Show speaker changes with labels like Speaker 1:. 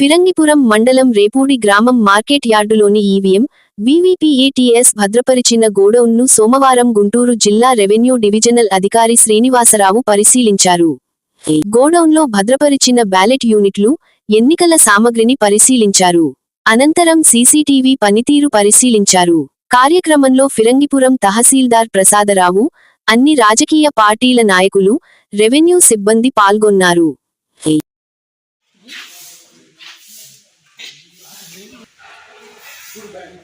Speaker 1: ఫిరంగిపురం మండలం రేపూడి గ్రామం market యార్డులోని EVM వీవీపీఏటీఎస్ భద్రపరిచిన గోడౌన్ను సోమవారం గుంటూరు జిల్లా రెవెన్యూ డివిజనల్ అధికారి శ్రీనివాసరావు పరిశీలించారు. గోడౌన్లో భద్రపరిచిన బ్యాలెట్ యూనిట్లు ఎన్నికల సామగ్రిని పరిశీలించారు. అనంతరం సీసీటీవీ పనితీరు పరిశీలించారు. కార్యక్రమంలో ఫిరంగిపురం తహసీల్దార్ ప్రసాదరావు అన్ని రాజకీయ పార్టీల నాయకులు రెవెన్యూ సిబ్బంది పాల్గొన్నారు. Tudo bem.